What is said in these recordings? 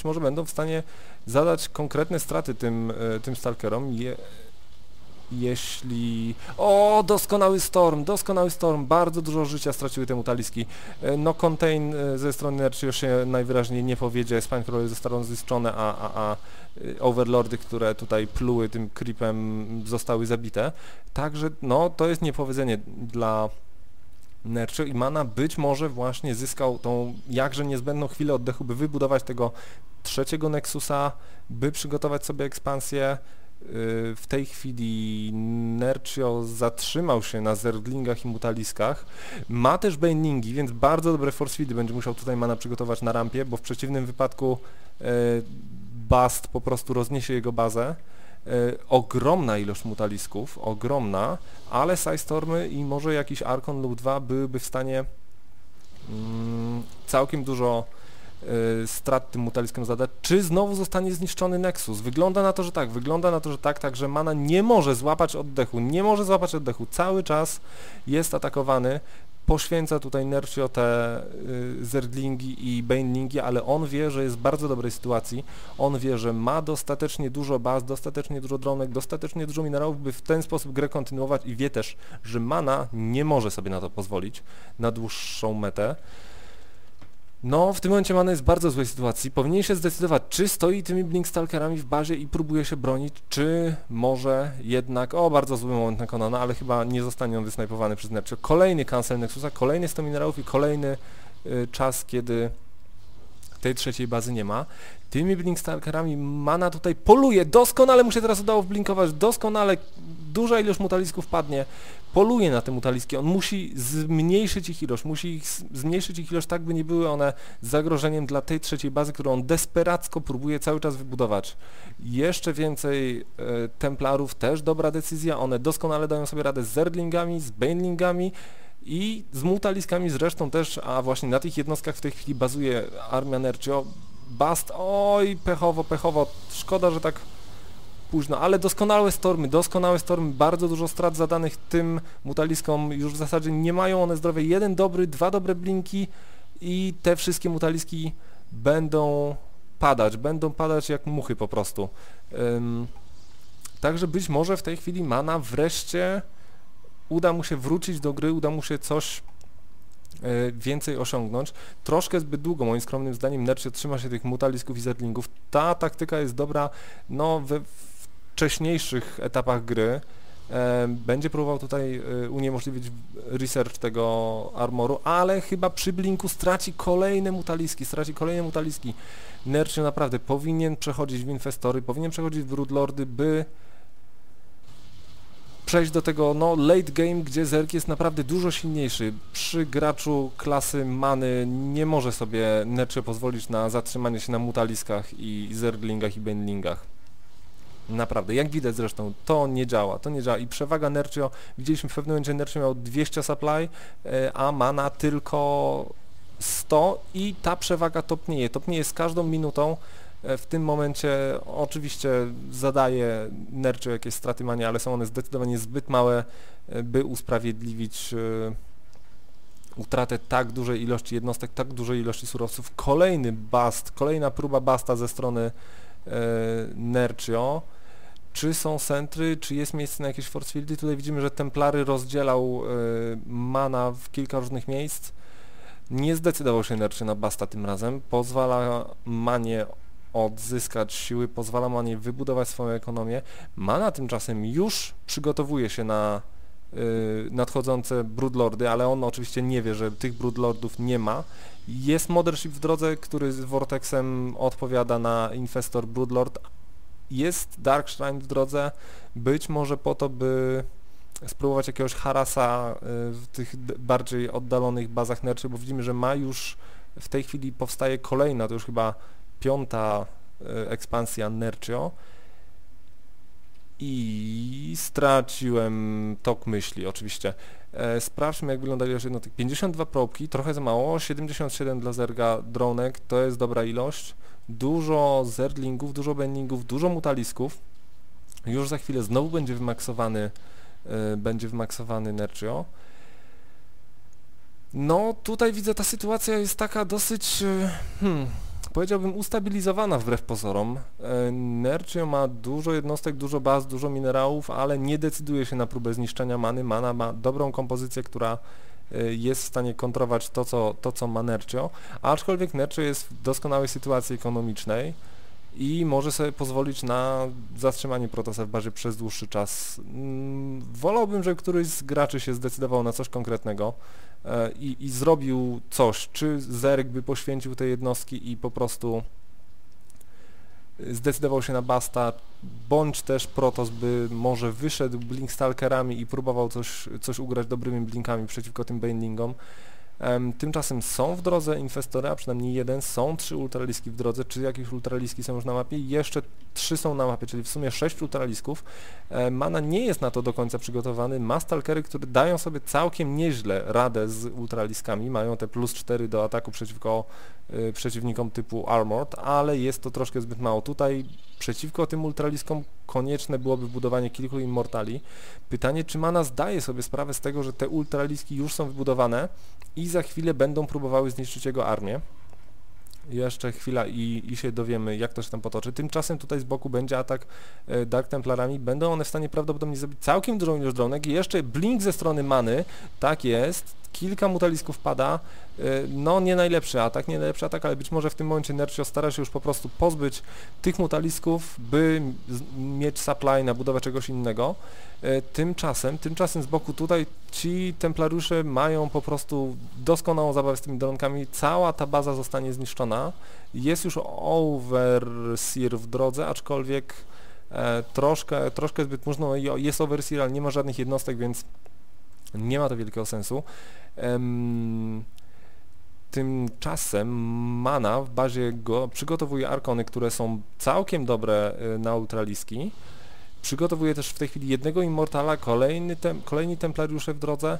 być może będą w stanie zadać konkretne straty tym, e, tym stalkerom, je, jeśli... O, doskonały Storm, doskonały Storm, bardzo dużo życia straciły te mutaliski. E, No Contain e, ze strony Nerczy już się najwyraźniej nie powiedzie, Spine zostaną zniszczone, a, a, a Overlordy, które tutaj pluły tym creepem zostały zabite. Także no to jest niepowiedzenie dla Nerczy i Mana być może właśnie zyskał tą jakże niezbędną chwilę oddechu, by wybudować tego trzeciego Nexusa, by przygotować sobie ekspansję. Yy, W tej chwili Nercio zatrzymał się na zerglingach i mutaliskach. Ma też Banelingi, więc bardzo dobre force feedy będzie musiał tutaj Mana przygotować na rampie, bo w przeciwnym wypadku yy, Bast po prostu rozniesie jego bazę. Yy, Ogromna ilość mutalisków, ogromna, ale Stormy i może jakiś Arkon lub dwa byłyby w stanie mm, całkiem dużo y, strat tym mutaliskom zadać. Czy znowu zostanie zniszczony Nexus? Wygląda na to, że tak, wygląda na to, że tak, także Mana nie może złapać oddechu, nie może złapać oddechu, cały czas jest atakowany, poświęca tutaj Nercio te y, Zerdlingi i Banelingi, ale on wie, że jest w bardzo dobrej sytuacji, on wie, że ma dostatecznie dużo baz, dostatecznie dużo dronek, dostatecznie dużo minerałów, by w ten sposób grę kontynuować i wie też, że Mana nie może sobie na to pozwolić na dłuższą metę. No, w tym momencie Mana jest w bardzo złej sytuacji. Powinien się zdecydować, czy stoi tymi Blinkstalkerami w bazie i próbuje się bronić, czy może jednak... O, bardzo zły moment na Konana, ale chyba nie zostanie on wysnajpowany przez Nercio. Kolejny cancel Nexusa, kolejny 100 minerałów i kolejny y, czas, kiedy tej trzeciej bazy nie ma. Tymi Blinkstalkerami Mana tutaj poluje, doskonale mu się teraz udało wblinkować, doskonale. Duża ilość mutalisków padnie, poluje na te mutaliski, on musi zmniejszyć ich ilość, musi ich zmniejszyć ich ilość tak, by nie były one zagrożeniem dla tej trzeciej bazy, którą on desperacko próbuje cały czas wybudować. Jeszcze więcej e, Templarów, też dobra decyzja, one doskonale dają sobie radę z Zerdlingami, z Banelingami, i z mutaliskami zresztą też, a właśnie na tych jednostkach w tej chwili bazuje armia Nercio. Bast, oj, pechowo, pechowo, szkoda, że tak późno, ale doskonałe stormy, doskonałe stormy, bardzo dużo strat zadanych tym mutaliskom, już w zasadzie nie mają one zdrowia, jeden dobry, dwa dobre blinki i te wszystkie mutaliski będą padać, będą padać jak muchy po prostu. Ym, także być może w tej chwili Mana wreszcie uda mu się wrócić do gry, uda mu się coś e, więcej osiągnąć. Troszkę zbyt długo, moim skromnym zdaniem, Nercio trzyma się tych mutalisków i zerlingów. Ta taktyka jest dobra no, we wcześniejszych etapach gry. E, będzie próbował tutaj e, uniemożliwić research tego armoru, ale chyba przy blinku straci kolejne mutaliski, straci kolejne mutaliski. Nercio naprawdę powinien przechodzić w Infestory, powinien przechodzić w Broodlordy, by przejść do tego no, late game, gdzie Zerk jest naprawdę dużo silniejszy. Przy graczu klasy Many nie może sobie Nercio pozwolić na zatrzymanie się na mutaliskach i Zerglingach i Benlingach. Naprawdę, jak widać zresztą, to nie działa, to nie działa i przewaga Nercio, widzieliśmy w pewnym momencie Nercio miał 200 supply, e, a Mana tylko 100 i ta przewaga topnieje, topnieje z każdą minutą, w tym momencie oczywiście zadaje Nercio jakieś straty mania, ale są one zdecydowanie zbyt małe, e, by usprawiedliwić e, utratę tak dużej ilości jednostek, tak dużej ilości surowców. Kolejny bast, kolejna próba basta ze strony e, Nercio. Czy są centry, czy jest miejsce na jakieś force fieldy? Tutaj widzimy, że Templary rozdzielał e, mana w kilka różnych miejsc. Nie zdecydował się Nercio na basta tym razem. Pozwala manie odzyskać siły, pozwala Manie wybudować swoją ekonomię. Mana tymczasem już przygotowuje się na y, nadchodzące Broodlordy, ale on oczywiście nie wie, że tych Broodlordów nie ma. Jest Mothership w drodze, który z Vortexem odpowiada na Infestor Broodlord. Jest Dark Shrine w drodze, być może po to, by spróbować jakiegoś harasa y, w tych bardziej oddalonych bazach Nerczy, bo widzimy, że ma już w tej chwili powstaje kolejna, to już chyba piąta e, ekspansja Nercio i straciłem tok myśli oczywiście. E, sprawdźmy jak wygląda ilość jednostek. 52 probki, trochę za mało, 77 dla zerga dronek, to jest dobra ilość. Dużo zerdlingów, dużo bendingów, dużo mutalisków. Już za chwilę znowu będzie wymaksowany e, będzie wymaksowany Nercio. No tutaj widzę ta sytuacja jest taka dosyć e, hmm, powiedziałbym ustabilizowana wbrew pozorom. E, Nercio ma dużo jednostek, dużo baz, dużo minerałów, ale nie decyduje się na próbę zniszczenia many. Mana ma dobrą kompozycję, która e, jest w stanie kontrować to, co, to, co ma Nercio, aczkolwiek Nercio jest w doskonałej sytuacji ekonomicznej i może sobie pozwolić na zatrzymanie Protosa w bazie przez dłuższy czas. Mm, wolałbym, żeby któryś z graczy się zdecydował na coś konkretnego i, i zrobił coś, czy Zerg by poświęcił te jednostki i po prostu zdecydował się na Basta, bądź też Protos by może wyszedł Blink Stalkerami i próbował coś, coś ugrać dobrymi blinkami przeciwko tym Banelingom. Tymczasem są w drodze inwestory, a przynajmniej jeden, są trzy ultraliski w drodze, czy jakieś ultraliski są już na mapie, jeszcze trzy są na mapie, czyli w sumie sześć ultralisków. Mana nie jest na to do końca przygotowany, ma stalkery, które dają sobie całkiem nieźle radę z ultraliskami, mają te plus 4 do ataku przeciwko y, przeciwnikom typu Armored, ale jest to troszkę zbyt mało. Tutaj przeciwko tym ultraliskom konieczne byłoby budowanie kilku immortali. Pytanie, czy Mana zdaje sobie sprawę z tego, że te ultraliski już są wybudowane i za chwilę będą próbowały zniszczyć jego armię. Jeszcze chwila i, i się dowiemy, jak to się tam potoczy. Tymczasem tutaj z boku będzie atak e, Dark Templarami. Będą one w stanie prawdopodobnie zrobić całkiem dużą ilość dronek. I jeszcze blink ze strony Many. Tak jest kilka mutalisków pada, no nie najlepszy atak, nie najlepszy atak, ale być może w tym momencie Nercio stara się już po prostu pozbyć tych mutalisków, by mieć supply na budowę czegoś innego. Y, tymczasem, tymczasem z boku tutaj ci templariusze mają po prostu doskonałą zabawę z tymi dronkami, cała ta baza zostanie zniszczona, jest już overseer w drodze, aczkolwiek e, troszkę, troszkę zbyt późno, jest overseer, ale nie ma żadnych jednostek, więc nie ma to wielkiego sensu. Tymczasem Mana w bazie go przygotowuje arkony, które są całkiem dobre y, na ultraliski. Przygotowuje też w tej chwili jednego Immortala, kolejny tem, kolejni Templariusze w drodze,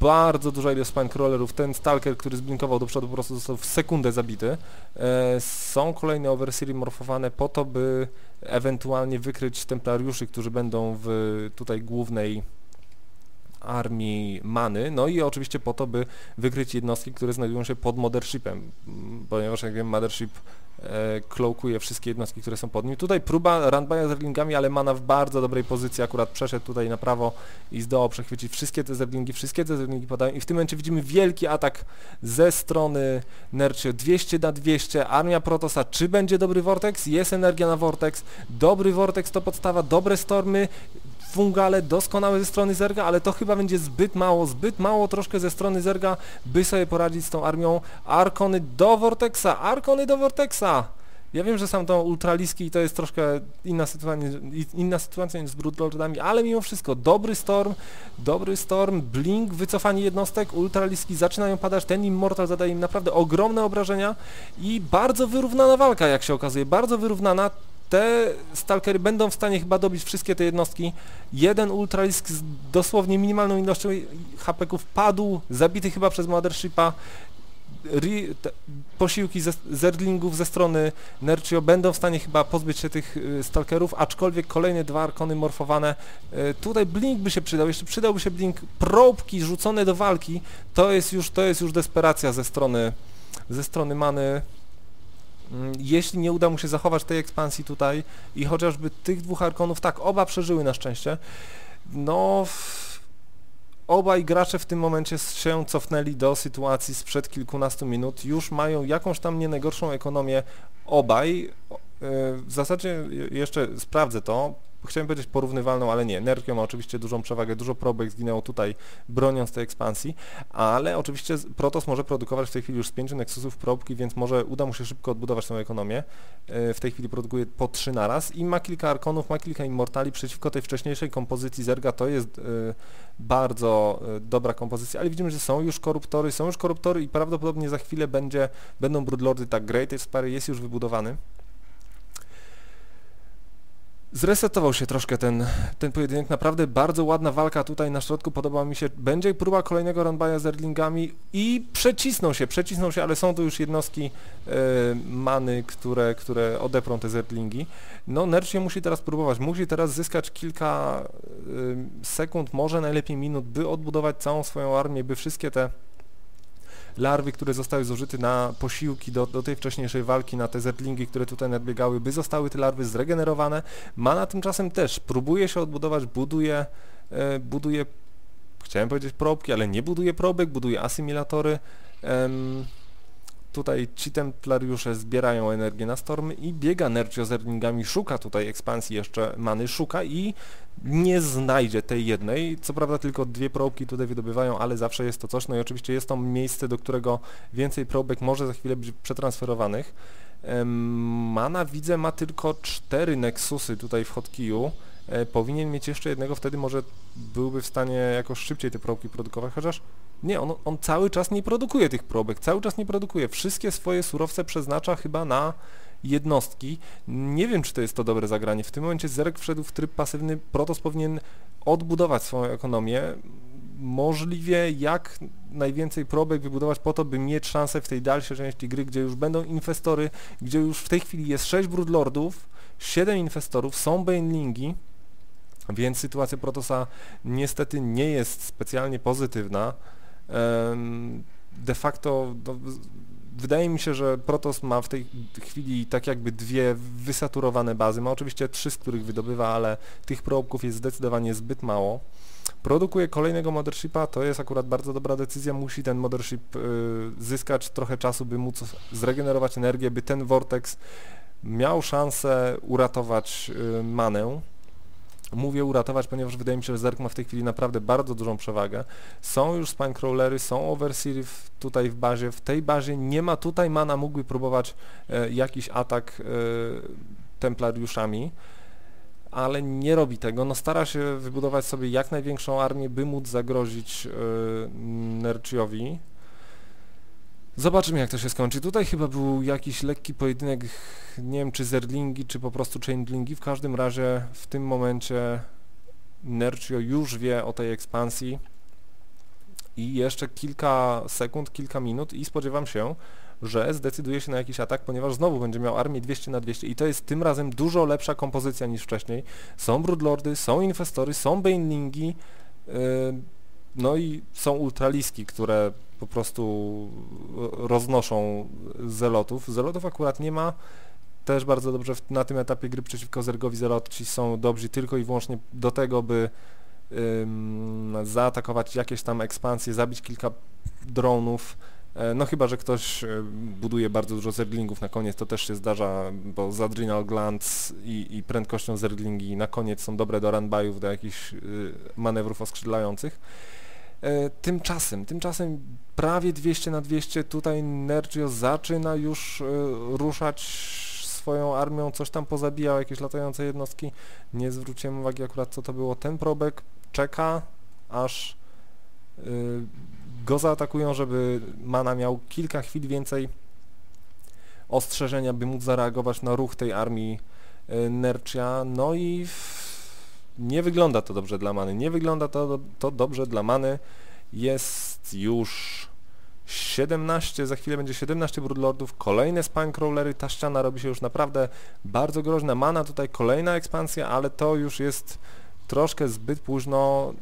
bardzo duża ilość Spinecrawlerów, ten Stalker, który zblinkował do przodu po prostu został w sekundę zabity. E, są kolejne Overseery morfowane po to, by ewentualnie wykryć Templariuszy, którzy będą w tutaj głównej armii many, no i oczywiście po to, by wykryć jednostki, które znajdują się pod Mothershipem, ponieważ jak wiem, Mothership e, klokuje wszystkie jednostki, które są pod nim. Tutaj próba runbaya z zerlingami, ale mana w bardzo dobrej pozycji, akurat przeszedł tutaj na prawo i zdołał przechwycić wszystkie te zerlingi, wszystkie te zerlingi padają i w tym momencie widzimy wielki atak ze strony Nercio, 200 na 200, armia Protosa, czy będzie dobry Vortex? Jest energia na Vortex, dobry Vortex to podstawa, dobre stormy, Fungale doskonałe ze strony Zerga, ale to chyba będzie zbyt mało, zbyt mało troszkę ze strony Zerga, by sobie poradzić z tą armią. Arkony do Vortexa, Arkony do Vortexa! Ja wiem, że są to ultraliski i to jest troszkę inna sytuacja, inna sytuacja niż z Broodlordami, ale mimo wszystko dobry Storm, dobry Storm, Blink, wycofanie jednostek, ultraliski zaczynają padać, ten Immortal zadaje im naprawdę ogromne obrażenia i bardzo wyrównana walka, jak się okazuje, bardzo wyrównana te stalkery będą w stanie chyba dobić wszystkie te jednostki. Jeden ultralisk z dosłownie minimalną ilością HP-ków padł, zabity chyba przez Mothershipa. posiłki ze, zerdlingów ze strony Nercio będą w stanie chyba pozbyć się tych y, stalkerów, aczkolwiek kolejne dwa arkony morfowane. Y, tutaj blink by się przydał, jeszcze przydałby się blink. Probki rzucone do walki, to jest już, to jest już desperacja ze strony, ze strony Many. Mm, jeśli nie uda mu się zachować tej ekspansji tutaj i chociażby tych dwóch arkonów, tak, oba przeżyły na szczęście, no obaj gracze w tym momencie się cofnęli do sytuacji sprzed kilkunastu minut, już mają jakąś tam nie najgorszą ekonomię obaj, e, w zasadzie jeszcze sprawdzę to, chciałem powiedzieć porównywalną, ale nie. Nerkio ma oczywiście dużą przewagę, dużo probek zginęło tutaj broniąc tej ekspansji, ale oczywiście Protoss może produkować w tej chwili już z pięciu Nexusów probki, więc może uda mu się szybko odbudować tę ekonomię. E, w tej chwili produkuje po trzy naraz i ma kilka Arkonów, ma kilka Immortali przeciwko tej wcześniejszej kompozycji Zerga, to jest e, bardzo e, dobra kompozycja, ale widzimy, że są już koruptory, są już koruptory i prawdopodobnie za chwilę będzie, będą Broodlordy, tak Great Spire jest już wybudowany. Zresetował się troszkę ten, ten pojedynek, naprawdę bardzo ładna walka tutaj na środku, podobała mi się, będzie próba kolejnego runbaya z Erlingami i przecisnął się, przecisnął się, ale są tu już jednostki e, many, które, które odeprą te Zerlingi. No Nercie musi teraz próbować, musi teraz zyskać kilka e, sekund, może najlepiej minut, by odbudować całą swoją armię, by wszystkie te larwy, które zostały zużyte na posiłki do, do tej wcześniejszej walki, na te zerlingi, które tutaj nadbiegały, by zostały te larwy zregenerowane. Mana tymczasem też próbuje się odbudować, buduje, e, buduje chciałem powiedzieć probki, ale nie buduje probek, buduje asymilatory. Tutaj ci templariusze zbierają energię na stormy i biega Nercio z Erlingami, szuka tutaj ekspansji jeszcze many, szuka i nie znajdzie tej jednej. Co prawda tylko dwie probki tutaj wydobywają, ale zawsze jest to coś. No i oczywiście jest to miejsce, do którego więcej probek może za chwilę być przetransferowanych. Mana widzę ma tylko cztery Nexusy tutaj w hotkiju. E, powinien mieć jeszcze jednego, wtedy może byłby w stanie jakoś szybciej te probki produkować, chociaż nie, on, on cały czas nie produkuje tych probek, cały czas nie produkuje. Wszystkie swoje surowce przeznacza chyba na jednostki. Nie wiem, czy to jest to dobre zagranie. W tym momencie Zerek wszedł w tryb pasywny, Protos powinien odbudować swoją ekonomię, możliwie jak najwięcej probek wybudować po to, by mieć szansę w tej dalszej części gry, gdzie już będą inwestory, gdzie już w tej chwili jest 6 Broodlordów, 7 inwestorów, są Banelingi, więc sytuacja Protosa niestety nie jest specjalnie pozytywna. De facto no, wydaje mi się, że Protos ma w tej chwili tak jakby dwie wysaturowane bazy. Ma oczywiście trzy, z których wydobywa, ale tych probków jest zdecydowanie zbyt mało. Produkuje kolejnego mothershipa, to jest akurat bardzo dobra decyzja. Musi ten mothership y, zyskać trochę czasu, by móc zregenerować energię, by ten vortex miał szansę uratować y, manę. Mówię uratować, ponieważ wydaje mi się, że Zerk ma w tej chwili naprawdę bardzo dużą przewagę. Są już spinecrawlery, są overseer tutaj w bazie. W tej bazie nie ma tutaj mana, mógłby próbować e, jakiś atak e, templariuszami ale nie robi tego. No stara się wybudować sobie jak największą armię, by móc zagrozić yy, Nerciowi. Zobaczymy jak to się skończy. Tutaj chyba był jakiś lekki pojedynek, nie wiem czy zerlingi, czy po prostu chainlingi. W każdym razie w tym momencie Nercio już wie o tej ekspansji i jeszcze kilka sekund, kilka minut i spodziewam się, że zdecyduje się na jakiś atak, ponieważ znowu będzie miał armię 200 na 200 i to jest tym razem dużo lepsza kompozycja niż wcześniej. Są Broodlordy, są Inwestory, są Banelingi, yy, no i są Ultraliski, które po prostu roznoszą zelotów. Zelotów akurat nie ma, też bardzo dobrze w, na tym etapie gry przeciwko Zergowi Zelotci są dobrzy tylko i wyłącznie do tego, by ym, zaatakować jakieś tam ekspansje, zabić kilka dronów, e, no chyba, że ktoś e, buduje bardzo dużo zerglingów na koniec, to też się zdarza, bo z Adrenal Glands i, i prędkością zerglingi na koniec są dobre do runbuyów, do jakichś y, manewrów oskrzydlających. E, tymczasem, tymczasem prawie 200 na 200 tutaj Nergio zaczyna już e, ruszać swoją armią, coś tam pozabijał, jakieś latające jednostki. Nie zwróciłem uwagi akurat co to było. Ten probek czeka, aż e, go zaatakują, żeby Mana miał kilka chwil więcej ostrzeżenia, by móc zareagować na ruch tej armii Nercia. No i nie wygląda to dobrze dla Many. Nie wygląda to, to dobrze dla Many. Jest już 17, za chwilę będzie 17 Broodlordów, kolejne Spinecrawlery, ta ściana robi się już naprawdę bardzo groźna. Mana tutaj kolejna ekspansja, ale to już jest troszkę zbyt późno.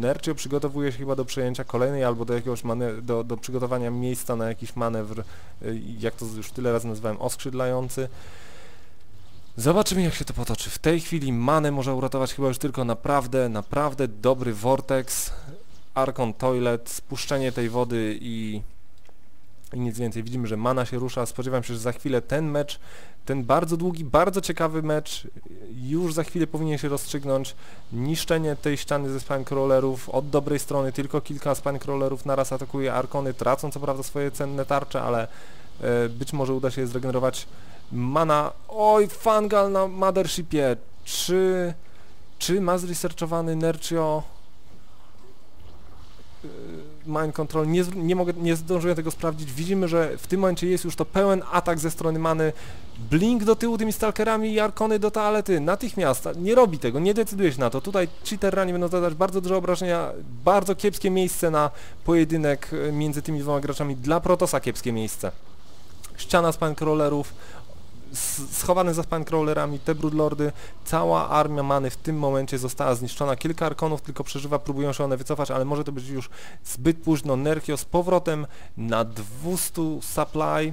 Nercio przygotowuje się chyba do przejęcia kolejnej albo do jakiegoś do, do przygotowania miejsca na jakiś manewr, y, jak to już tyle razy nazywałem, oskrzydlający. Zobaczymy jak się to potoczy. W tej chwili manę może uratować chyba już tylko naprawdę, naprawdę dobry Vortex, Archon Toilet, spuszczenie tej wody i, i nic więcej. Widzimy, że mana się rusza. Spodziewam się, że za chwilę ten mecz, ten bardzo długi, bardzo ciekawy mecz już za chwilę powinien się rozstrzygnąć. Niszczenie tej ściany ze spinecrawlerów od dobrej strony, tylko kilka spinecrawlerów naraz atakuje Arkony, tracą co prawda swoje cenne tarcze, ale e, być może uda się je zregenerować Mana, oj, Fangal na Mothershipie. Czy, czy ma zresearchowany Nercio yy, Mind Control? Nie, nie, mogę, nie zdążyłem tego sprawdzić. Widzimy, że w tym momencie jest już to pełen atak ze strony Many. Blink do tyłu tymi stalkerami i Arkony do toalety. Natychmiast. Nie robi tego, nie decyduje się na to. Tutaj cheaterrani będą zadać bardzo duże obrażenia. Bardzo kiepskie miejsce na pojedynek między tymi dwoma graczami. Dla Protosa kiepskie miejsce. Ściana z crawlerów s- schowane za Spinecrawlerami, te Broodlordy, cała armia many w tym momencie została zniszczona. Kilka arkonów tylko przeżywa, próbują się one wycofać, ale może to być już zbyt późno. Nerchio z powrotem na 200 supply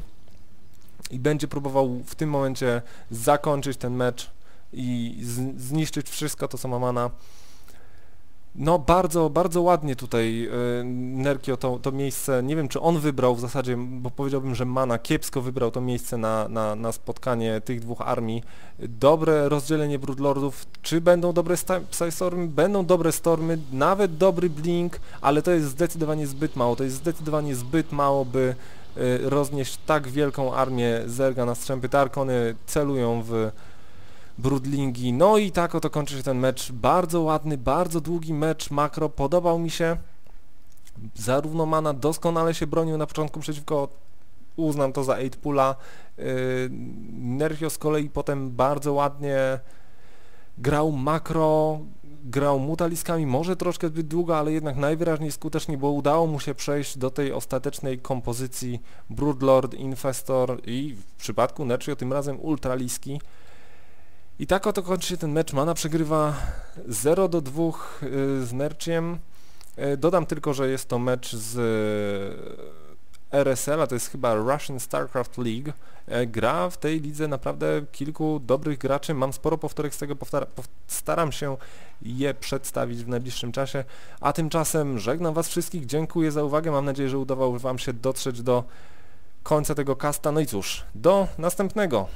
i będzie próbował w tym momencie zakończyć ten mecz i zniszczyć wszystko to, co ma mana. No bardzo, bardzo ładnie tutaj y, Nerkio to, to miejsce, nie wiem czy on wybrał w zasadzie, bo powiedziałbym, że Mana kiepsko wybrał to miejsce na, na, na spotkanie tych dwóch armii. Dobre rozdzielenie Broodlordów, czy będą dobre Psystormy? Będą dobre Stormy, nawet dobry Blink, ale to jest zdecydowanie zbyt mało, to jest zdecydowanie zbyt mało, by y, roznieść tak wielką armię Zerga na strzępy. Te Arkony celują w Broodlingi. No i tak oto kończy się ten mecz. Bardzo ładny, bardzo długi mecz makro. Podobał mi się. Zarówno Mana doskonale się bronił na początku przeciwko uznam to za 8 pula. Yy, Nerfio z kolei potem bardzo ładnie grał makro, grał mutaliskami, może troszkę zbyt długo, ale jednak najwyraźniej skutecznie, bo udało mu się przejść do tej ostatecznej kompozycji Broodlord, Infestor i w przypadku Nerfio tym razem Ultraliski. I tak oto kończy się ten mecz. Mana przegrywa 0 do 2 y, z Nerciem. Y, Dodam tylko, że jest to mecz z y, RSL, a to jest chyba Russian StarCraft League. Gra w tej lidze naprawdę kilku dobrych graczy. Mam sporo powtórek z tego, postaram się je przedstawić w najbliższym czasie. A tymczasem żegnam Was wszystkich, dziękuję za uwagę. Mam nadzieję, że udało Wam się dotrzeć do końca tego kasta. No i cóż, do następnego.